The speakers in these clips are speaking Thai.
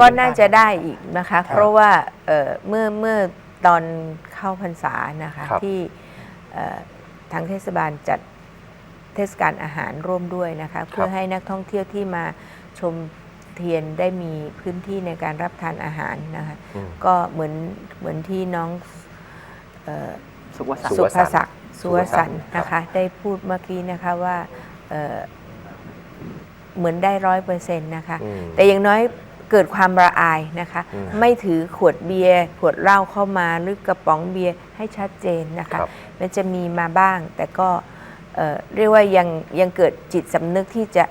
ก็น่าจะได้อีกนะคะ เพราะว่าเอ่อเมื่อเมื่อตอนเข้าพรรษานะคะครับที่เอ่อทางเทศบาลจัดเทศกาลอาหารร่วมด้วยนะคะเพื่อให้นักท่องเที่ยวที่มาชมเทียนได้มีพื้นที่ในการรับทานอาหารนะคะอืมก็เหมือนเหมือนที่น้องเอ่อสุขวสันต์สุภศักดิ์สุสุววสัสันนต์ต์ครับนะคะได้พูดเมื่อกี้นะคะว่าเอ่อเหมือนได้ร้อยเปอร์เซ็นต์นะคะอืมแต่อย่างน้อย เกิดความระอายนะคะ อืมไม่ถือขวดเบียร์ขวดเหล้าเข้ามาหรือกระป๋องเบียร์ให้ชัดเจนนะคะ ครับ มันจะมีมาบ้าง แต่ก็เอ่อเรียกว่ายังยังเกิดจิตสำนึกที่จะ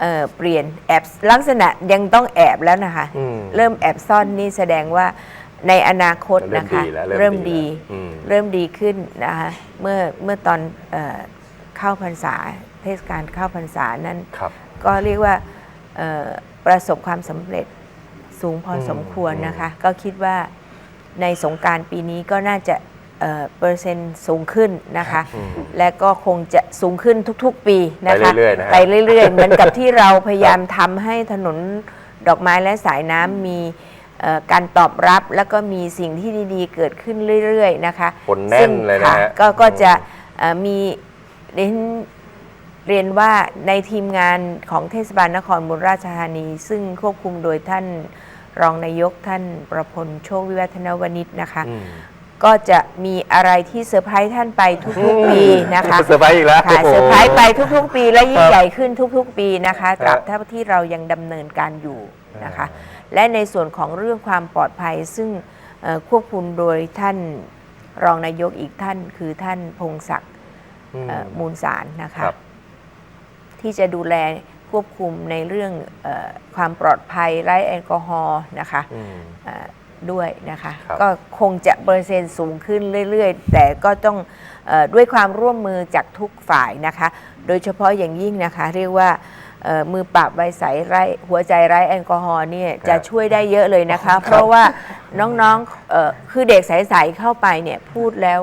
เอ่อเปลี่ยนแอบลักษณะยังต้องแอบแล้วนะคะ อืม เริ่มแอบซ่อนนี่แสดงว่าในอนาคตเริ่มนะคะดีแล้วเริ่เริ่มมดีดีแล้วอืม เริ่มดีขึ้นนะคะเมื่อเมื่อตอนเออเข้าพรรษาเทศกาลเข้าพรรษานั้น ครับ ก็เรียกว่าเอ่อ ประสบความสำเร็จสูงพออมสมควรอืมนะคะ ก็คิดว่าในสงกรารปีนี้ก็น่าจะเอ่อเปอร์เซ็นต์สูงขึ้นนะคะอืมและก็คงจะสูงขึ้นทุกๆ ปีนะคะไปเรื่อยๆนะฮะไปเรื่อยๆ เหมือนกับที่เราพยายามทำให้ถนนดอกไม้และสายน้ำมีเอ่อการตอบรับแล้วก็มีสิ่งที่ดีๆ เกิดขึ้นเรื่อยๆ นะคะคนแน่นซึ่งเลยนะค่ะฮะก็ก็อืมจะเอ่อมี เรียนเรียนว่าในทีมงานของเทศบาลนครบุรีราชธานี ซึ่งควบคุมโดยท่านรองนายกท่านประพลโชควิวัฒนวณิชนะคะอืมก็จะมีอะไรที่เซอร์ไพรส์ท่านไปทุกๆปีนะคะเซอร์ไพรส์อีกแล้วค่ะโอ้โหเซอร์ไพรส์ไปทุกๆ ปีและยิ่งใหญ่ขึ้นทุกๆ ปีนะคะตราบฮะเท่าที่เรายังดำเนินการอยู่นะคะ และในส่วนของเรื่องความปลอดภัยซึ่งเอ่อควบคุมโดยท่านรองนายกอีกท่านคือท่านพงศักดิ์อืมเอ่อมูลสารนะคะครับ ที่จะดูแลควบคุมในเรื่องเออความปลอดภัยไร้แอลกอฮอล์นะคะอืมเอ่อด้วยนะคะครับก็คงจะเปอร์เซ็นต์สูงขึ้นเรื่อยๆ แต่ก็ต้องเออด้วยความร่วมมือจากทุกฝ่ายนะคะ โดยเฉพาะอย่างยิ่งนะคะ เรียกว่าเอ่อมือปราบใบใสไร้หัวใจไร้แอลกอฮอล์เนี่ยจะช่วยได้เยอะเลยนะคะ เพราะว่าน้องๆเอ่อคือเด็กใสๆเข้าไปเนี่ยพูดแล้ว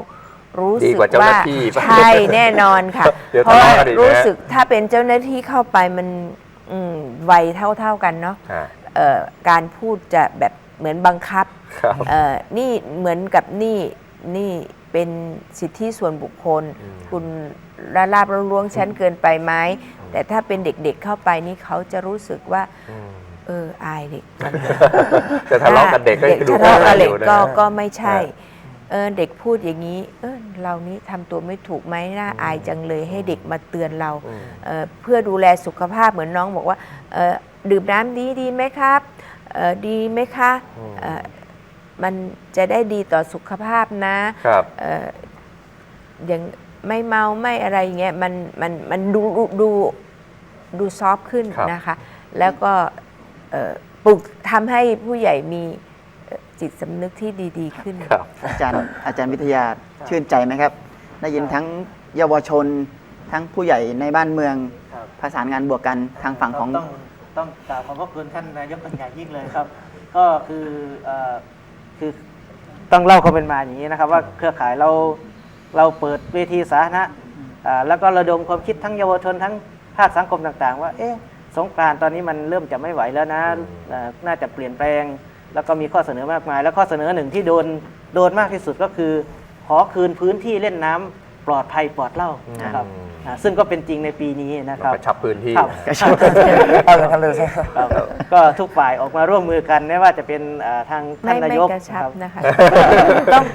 รู้ดีสึกกว่าเจ้าหว่าน้าที่ใช่แน่นอนค่ะ เดี๋ยวเพราะว่าทะเลาะกันอีกนะ รู้สึกถ้าเป็นเจ้าหน้าที่เข้าไปมันอืมวัยเท่าๆกันเนาะฮะเอ่อการพูดจะแบบเหมือนบังคับ ครับ เอ่อนี่เหมือนกับนี่นี่เป็นสิทธิส่วนบุคคล อืมคุณละลาบละล้วงชั้นเกินไปไหมแต่ถ้าเป็นเด็กๆเข้าไปนี่เขาจะรู้สึกว่าอืมเอออายเด็กจะทะเลาะกับเด็กก็เด็กดูทะเลาะกับเด็กอยู่นะก็ฮะ ก็ไม่ใช่ฮะ เออเด็กพูดอย่างนี้ เออเรานี้ทำตัวไม่ถูกไหมน่าอายจังเลยให้เด็กมาเตือนเราอืมเอ่อเพื่อดูแลสุขภาพเหมือนน้องบอกว่าเอ่อดื่มน้ำดีดีไหมครับเอ่อดีไหมคะอืมเอ่อมันจะได้ดีต่อสุขภาพนะครับเอ่ออย่างไม่เมาไม่อะไรอย่างเงี้ยมันมันมันดูดูดูดูซอฟต์ขึ้นครับนะคะ แล้วก็เอ่อปลุกทำให้ผู้ใหญ่มีเอ่อ จิตสำนึกที่ดี ๆ ขึ้น ครับ อาจารย์อาจารย์วิทยาชื่นใจไหมครับ ได้ยินทั้งเยาวชน ทั้งผู้ใหญ่ในบ้านเมืองครับประสานงานบวกกันทางฝั่งของ ต้องต้องกราบขอบพระคุณท่านนายกเป็นอย่างยิ่งเลยครับ ก็คือเอ่อคือต้องเล่าความเป็นมาอย่างนี้นะครับ ว่าเครือข่ายเราเราเปิดเวทีสาธารณะอ่าแล้วก็ระดมความคิดทั้งเยาวชนทั้งภาคสังคมต่าง ๆ ว่าเอ๊ะสงกรานต์ตอนนี้มันเริ่มจะไม่ไหวแล้วนะอืมอ่าน่าจะเปลี่ยนแปลง แล้วก็มีข้อเสนอมากมาย แล้วข้อเสนอหนึ่งที่โดนโดนมากที่สุดก็คือ ขอคืนพื้นที่เล่นน้ำปลอดภัยปลอดเหล้านะครับอืมอ่าซึ่งก็เป็นจริงในปีนี้นะคเรารับกระชับพื้นที่ครับกระชับเอาอย่างนั้นเลยใช่ไหมครับก็ทุกฝ่ายออกมาร่วมมือกันไม่ว่าจะเป็นอ่าทางไม่ท่านนาไม่ยกกระชับครับนะคะต้อง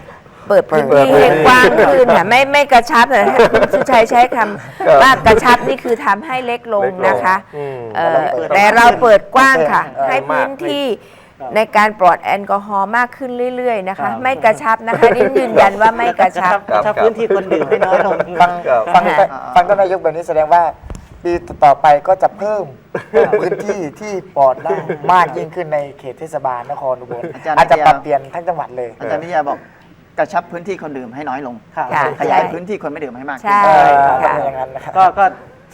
เปิดพื้นเปิดที่พื้นให้ที่กว้างขึ้นค่ะไม่ไม่กระชับแต่ถ้าคุณสุชัยใช้คำว่ากระชับนี่คือทำให้เล็กลงเล็กลงนะคะอืมเอ่อแต่เราเปิดกว้างค่ะเออให้พื้นที่ครับ ในการปลอดแอลกอฮอล์มากขึ้นเรื่อยๆนะครัคะ บ ไม่กระชับนะคะนี่ยืนยันว่าไม่กระชับกระชับพื้นที่คนดื่มให้น้อยลง ฟังครับฟังค่ะ ฟังท่านนายกแบบนี้แสดงว่า ปีต่อไปก็จะเพิ่มเพิ่มพื้นที่ที่ปลอดเหล้ามากยิ่งขึ้นในเขตเทศบาลนครอุบลอาจารย์ อาจจะวิทยาปรับเปลี่ยนทั้งจังหวัดเลย อาจารย์วิทยาบอกกระชับพื้นที่คนดื่มให้น้อยลงครับค่ะ ขยายใช่พื้นที่คนไม่ดื่มให้มากขึ้นใช่ เออค่ะต้องเป็นอย่างนั้นนะครับ ก็ก็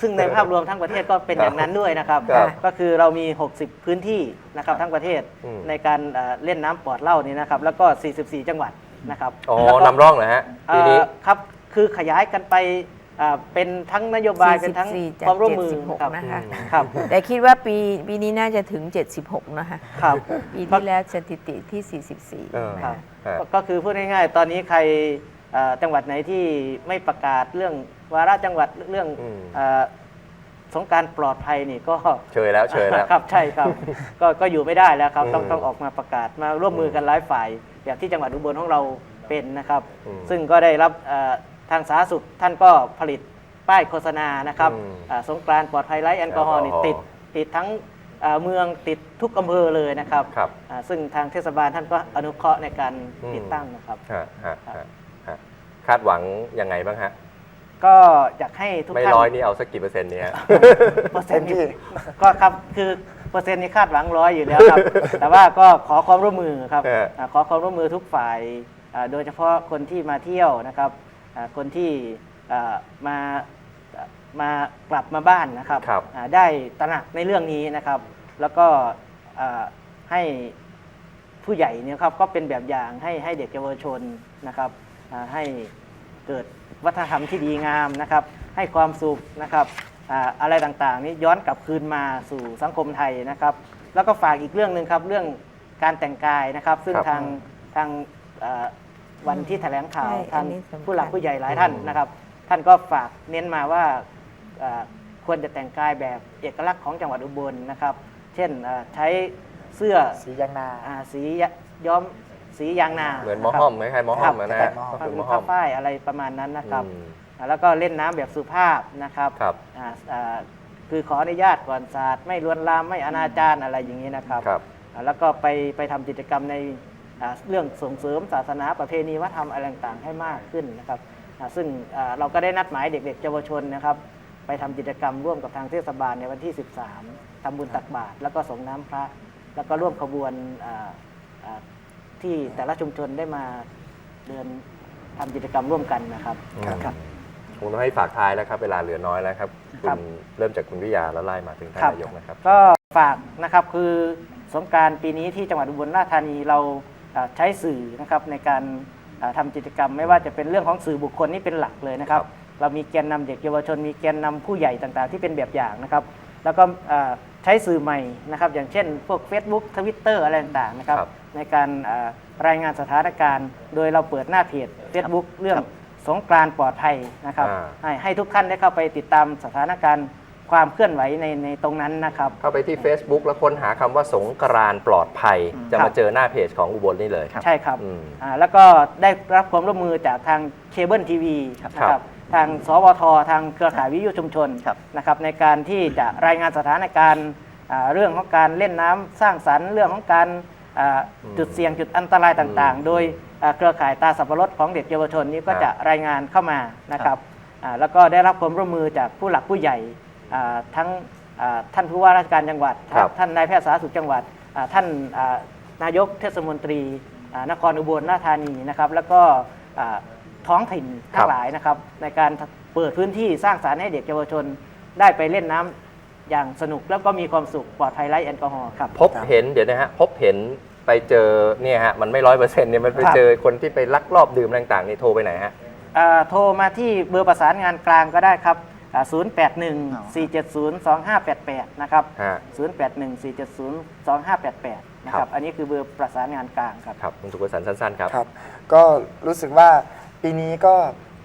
ซึ่งในภาพรวมทั้งประเทศก็เป็นอย่างนั้นด้วยนะครับ ครับก็คือเรามี 60 พื้นที่นะครับทั้งประเทศอืม ในการเอ่อเล่นน้ำปลอดเหล้านี่นะครับ แล้วก็ 44 จังหวัดนะครับอ๋อแล้วก็ นำร่องนะฮะปีนี้ เอ่อครับ คือขยายกันไปอ่าเป็นทั้งนโยบาย เป็นทั้ง44จากความร่วมมือ76ครับนะคะ ครับแต่คิดว่าปีปีนี้น่าจะถึง 76 นะคะ ครับ ปีที่แล้วสถิติที่เออ44นะครัคะบฮะก็ก็คือพูดง่ายๆ ตอนนี้ใคร เอ่อจังหวัดไหนที่ไม่ประกาศเรื่องวาระจังหวัดเรื่องอืม เอ่อสงกรารปลอดภัยนี่ก็ เชยแล้วเชยแล้ว ครับใช่ครับ ก็ก็อยู่ไม่ได้แล้วครับ ต้องอืมต้องออกมาประกาศมาร่วมมือกันหลายฝ่ายอย่างที่จังหวัดอุบลของเราเป็นนะครับ อืมซึ่งก็ได้รับเอ่อทางสาธารณสุขท่านก็ผลิตป้ายโฆษณานะครับอืมอ่าสงกรานต์ปลอดภัยไร้แอลกอฮอล์นี่แอลกอฮอล์ติดติดทั้งเอ่อเมืองติดทุกอำเภอเลยนะครับครับอ่าซึ่งทางเทศบาลท่านก็อนุเคราะห์ในการอืม ติดตั้งนะครับ ฮะฮะฮะฮะคาดหวังยังไงบ้างฮะ ก็อยากให้ทุกไม่ท่านร้อยนี่เอาสักกี่เปอร์เซ็นต์เนี่ยฮะเปอร์เซ็นต์นี่ก็ครับคือเปอร์เซ็นต์นี้คาดหวังร้อยอยู่แล้วครับ แต่ว่าก็ขอความร่วมมือครับเอออ่าขอความร่วมมือทุกฝ่ายอ่าโดยเฉพาะคนที่มาเที่ยวนะครับอ่าคนที่อ่ามามากลับมาบ้านนะครับครับอ่าได้ตระหนักในเรื่องนี้นะครับ แล้วก็อ่าให้ผู้ใหญ่เนี่ยครับก็เป็นแบบอย่างให้ให้เด็กเยาวชนนะครับอ่าให้ เกิดวัฒนธรรมที่ดีงามนะครับ ให้ความสุขนะครับอ่าอะไรต่างๆ นี้ย้อนกลับคืนมาสู่สังคมไทยนะครับ แล้วก็ฝากอีกเรื่องหนึ่งครับเรื่องการแต่งกายนะครับ ซึ่งครับทางทางอ่าวันที่แถลงข่าวใช่ทางอันนี้สำคัญผู้หลักผู้ใหญ่หลายท่านนะครับ ท่านก็ฝากเน้นมาว่าเอ่อควรจะแต่งกายแบบเอกลักษณ์ของจังหวัดอุบลนะครับ เช่นเอ่อใช้เสื้อสียางนาอาสีย้อม สียางนาเหมือนหมอห้อมไหมคล้ายหมอห้อมอะนะครัฮะบก็ผ้าคือหมอห้ผ้าอม ฝ้ายอะไรประมาณนั้นนะครับอืมอ่าแล้วก็เล่นน้ำแบบสุภาพนะครับครับอ่าอ่าคือขออนุญาตก่อนศาสตร์ไม่ลวนลามไม่อนาจารอะไรอย่างนี้นะครับครับ อ่าแล้วก็ไปไปทำกิจกรรมในอ่าเรื่องส่งเสริมศาสนาประเพณีวัฒนธรรมอะไรต่างๆให้มากขึ้นนะครับอ่าซึ่งอ่าเราก็ได้นัดหมายเด็กๆเยาวชนนะครับ ไปทำกิจกรรมร่วมกับทางเทศบาลในวันที่ 13ทำบุญตักบาตรแล้วก็ส่งน้ำพระ แล้วก็ร่วมขบวนอ่าอ่า ที่แต่ละชุมชนได้มาเดินทำกิจกรรมร่วมกันนะครับ ครับ คงต้องให้ฝากท้ายแล้วครับ เวลาเหลือน้อยแล้วครับครัคุบณเริ่มจากคุณวิทยาแล้วไล่มาถึงท่านครับนายกนะครับ ก็ฝากนะครับคือสงกรารปีนี้ที่จังหวัดอุบลราชธานีเราอ่าใช้สื่อนะครับในการอ่าทำากิจกรรม ไม่ว่าจะเป็นเรื่องของสื่อบุคคลนี่เป็นหลักเลยนะครับครับ เรามีแกนนำเด็กเยาวชน มีแกนนำผู้ใหญ่ต่างๆ ที่เป็นแบบอย่างนะครับ แล้วก็อ่าใช้สื่อใหม่นะครับ อย่างเช่น พวก Facebook Twitter อะไรต่างๆนะครับ ครับ ในการอ่ารายงานสถานการณ์ โดยเราเปิดหน้าเพจ Facebook เรื่องสงกรานต์ปลอดภัยนะครับอ่าให้ให้ทุกท่านได้เข้าไปติดตามสถานการณ์ความเคลื่อนไหวในในตรงนั้นนะครับ เข้าไปที่ Facebook แล้วค้นหาคำว่าสงกรานต์ปลอดภัย จะครัมาบเจอหน้าเพจของอุบลนี่เลย ใช่ครับอืมอ่าแล้วก็ได้รับความร่วมมือจากทางเคเบิลทีวีนะคครัรับบทางสวท ทางเครือข่ายวิทยุชุมชนครับนะครับในการที่จะรายงานสถานการณ์อ่าเรื่องของการเล่นน้ำสร้างสรรค์เรื่องของการอ่าอืม จุดเสี่ยงจุดอันตรายต่างอืมๆโดยอ่าเครือข่ายตาสับปะรดของเด็กเยาวชนนี้ก็ครับจะรายงานเข้ามานะครับอ่าแล้วก็ได้รับความร่วมมือจากผู้หลักผู้ใหญ่อ่าทั้งอ่าท่านผู้ว่าราชการจังหวัดครับท่านนายแพทย์สาธารณสุขจังหวัดอ่าท่านอ่านายกเทศมนตรีอ่านครอุบลราชธานีนะครับ แล้วก็อ่าท้องถิ่นทั้ครังบหลายนะครับ ในการเปิดพื้นที่สร้างสารรค์ให้เด็กเยาวชนได้ไปเล่นน้ำ อย่างสนุกแล้วก็มีความสุขปลอดภัยไร้แอลกอฮอล์ครับ พบเห็นเดี๋ยวนะฮะพบเห็นไปเจอเนี่ยฮะมันไม่ร้อยเปอร์เซ็นต์เนี่ยมันไปครับ เจอคนที่ไปลักลอบดื่มอะไรต่างๆนี่โทรไปไหนฮะ อ่าโทรมาที่เบอร์ประสานงานกลางก็ได้ครับอ่า081 470 2588 นะครับ ฮะ 081 470 2588 นะคครัรับบอันนี้คือเบอร์ประสานงานกลางครับ ครับคุณสุขสันต์สั้นๆครับ ครับ ก็รู้สึกว่าปีนี้ก็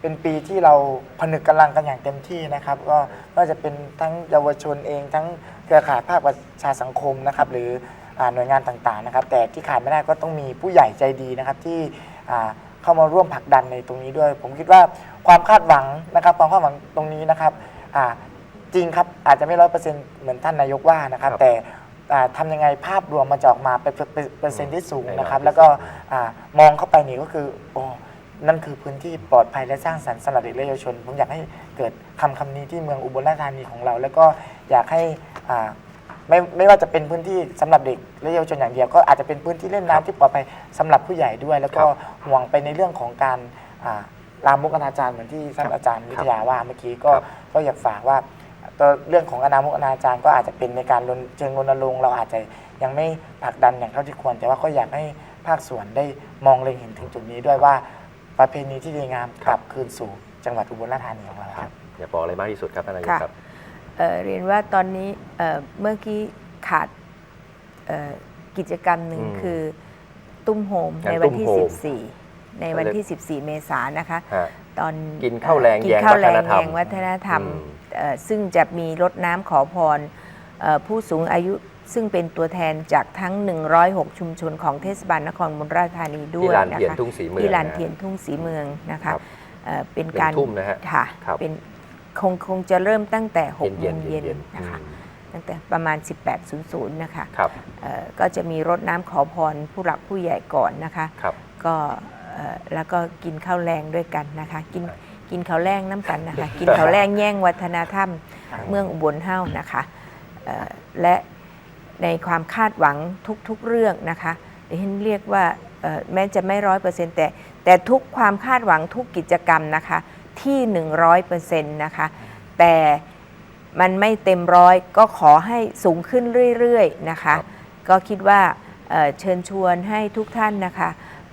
เป็นปีที่เราผนึกกำลังกันอย่างเต็มที่นะครับ ก็ไม่ว่าจะเป็นทั้งเยาวชนเอง ทั้งเครือข่ายภาคประชาสังคมนะครับ หรืออ่าหน่วยงานต่างๆนะครับ แต่ที่ขาดไม่ได้ก็ต้องมีผู้ใหญ่ใจดีนะครับที่อ่าเข้ามาร่วมผลักดันในตรงนี้ด้วย ผมคิดว่าความคาดหวังนะครับ ความคาดหวังตรงนี้นะครับอ่าจริงครับอาจจะไม่ร้อยเปอร์เซ็นต์เหมือนท่านนายกว่านะครับครับแต่อ่าทำยังไงภาพรวมมันจะออกมาเป็นเป็นเปอร์เซ็นต์ที่สูงนะครับแน่นอนแล้วก็อ่ามองเข้าไปนี่ก็คือโอ้ นั่นคือพื้นที่ปลอดภัยและสร้างสรรค์สำหรับเด็กและเยาวชน ผมอยากให้เกิดคำคำนี้ที่เมืองอุบลราชธานีของเรา แล้วก็อยากให้อ่าไม่ไม่ว่าจะเป็นพื้นที่สำหรับเด็กและเยาวชนอย่างเดียว ก็อาจจะเป็นพื้นที่เล่นน้ำที่ปลอดภัยสำหรับผู้ใหญ่ด้วย แล้วก็ห่วงไปในเรื่องของการอ่าลามกอนาจารเหมือนที่ท่านอาจารย์วิทยาว่าเมื่อกี้ก็ครับ ก็อยากฝากว่า ตัวเรื่องของอนามุกอนาจารก็อาจจะเป็นในการรณเชิงรณรงค์เราอาจจะยังไม่ผลักดันอย่างเท่าที่ควร แต่ว่าก็อยากให้ภาคส่วนได้มองเล็งเห็นถึงจุดนี้ด้วยว่า ประเพณีที่ดีงามกลับคืนสู่จังหวัดอุบลราชธานีของเราครับ อยากบอกอะไรมากที่สุดครับท่านนายกค่ะ ครับ เอ่อเรียนว่าตอนนี้เอ่อเมื่อกี้ขาดเอ่อกิจกรรมหนึ่งอืมคือตุ้มโฮมงานในวันที่ ตุ้มโฮม14 ในวันที่ 14 เมษายนนะคะ ฮะตอนกินข้าวแรงกินแยงข้าวแรงวัฒนธรรมแยงวัฒนธรรมอืม เอ่อซึ่งจะมีรดน้ำขอพรเอ่อผู้สูงอายุ ซึ่งเป็นตัวแทนจากทั้ง 106 ชุมชนของเทศบาลนครอุบลราชธานีด้ที่วยลานนะเทียนคะทุ่งสีเมืองที่ลานนะเทียนทุ่งสีเมืองนะครัคะบเอ่อเป็นหนึ่งการทุ่มนะฮะค่ะครับเป็นคงคงจะเริ่มตั้งแต่6โมเย็นงๆเย็นเย็นๆนะคะอืมตั้งแต่ประมาณ 18.00 นะคะครับเอ่อก็จะมีรดน้ำขอพรผู้หลักผู้ใหญ่ก่อนนะคะครับก็เอ่อแล้วก็กินข้าวแรงด้วยกันนะคะ กินกินข้าวแรงน้ำกันนะคะ กินข้าวแรงแย่งวัฒนธรรมเมืองอุบลเฮ้านะคะเอ่อและ ในความคาดหวังทุกๆเรื่องนะคะดิฉันเรียกว่าแม้จะไม่ร้อยเปอร์เซ็นต์แต่แต่ทุกความคาดหวังทุกกิจกรรมนะคะที่100%นต์นะคะแต่มันไม่เต็มร้อยก็ขอให้สูงขึ้นเรื่อยๆนะคะก็คิดว่าเชิญชวนให้ทุกท่านนะคะ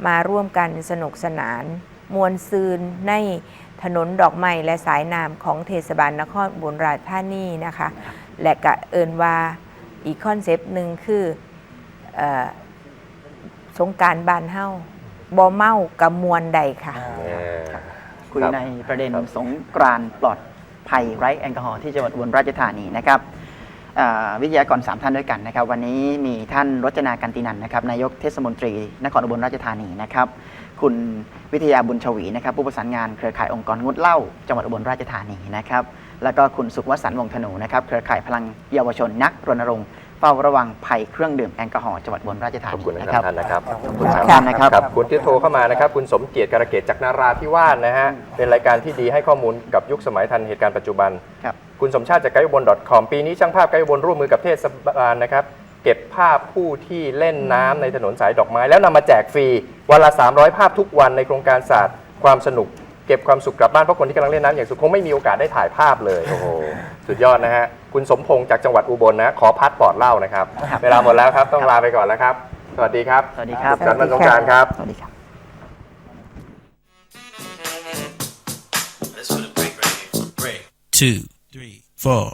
มาร่วมกันสนุกสนาน มวลซืนในถนนดอกไม้และสายน้ำของเทศบาลนครบุรีราชธานีนะคะ และกะเอินว่า อีกคอนเซปต์หนึ่งคือเออสงกรารบานเฮ้าบ่เมากับมวลใดค่ะเอ่อคุยรับในประเด็นครับสงกรานต์ปลอดภัยไร้แอลกอฮอล์ที่จังหวัดอุบลราชธานีนะครับอ่าวิทยากร 3 ท่านด้วยกันนะครับ วันนี้มีท่านรจนากันตินันนะครับนายกเทศมนตรีนครอุบลราชธานีนะครับ คุณวิทยาบุญชวีนะครับ ผู้ประสานงานเครือข่ายองค์กรงดเหล้าจังหวัดอุบลราชธานีนะครับ แล้วก็คุณสุขวสันต์วงศ์ธนูนะครับเครือข่ายพลังเยาวชนนักรณรงค์เฝ้าระวังภัยเครื่องดื่มแอลกอฮอล์จังหวัดอุบลราชธาขอบนีคุณนะนะคครัรับบ ท่านนะครับขอบคุณขอบคุณครับท่านนะครับครับ คุณที่โทรเข้ามานะครับ คุณสมเกียรติการะเกตจากนาราธิวาสนะฮะ เป็นรายการที่ดีให้ข้อมูลกับยุคสมัยทันเหตุการณ์ปัจจุบัน ครับ คุณสมชาติจากไกด์อุบล .com ปีนี้ช่างภาพไกด์อุบลร่วมมือกับเทศบาลนะครับ เก็บภาพผู้ที่เล่นน้ำในถนนสายดอกไม้ แล้วนำมาแจกฟรี วันละ 300 ภาพทุกวันในโครงการศาสตร์ความสนุก เก็บความสุขกลับบ้านเพราะคนที่กำลังเล่นน้ำอย่างสุดคงไม่มีโอกาสได้ถ่ายภาพเลยโอ้โหสุดยอดนะฮะคุณสมพงษ์จากจังหวัดอุบลนะขอพัดปอดเล่านะครับครับ เวลาหมดแล้วครับต้องลาไปก่อนแล้วครับ สวัสดีครับสวัสดีครับสุขสันต์วันสงกรานต์ครับ สวัสดีครับ Let's put a break right here. Break. Two, three, four.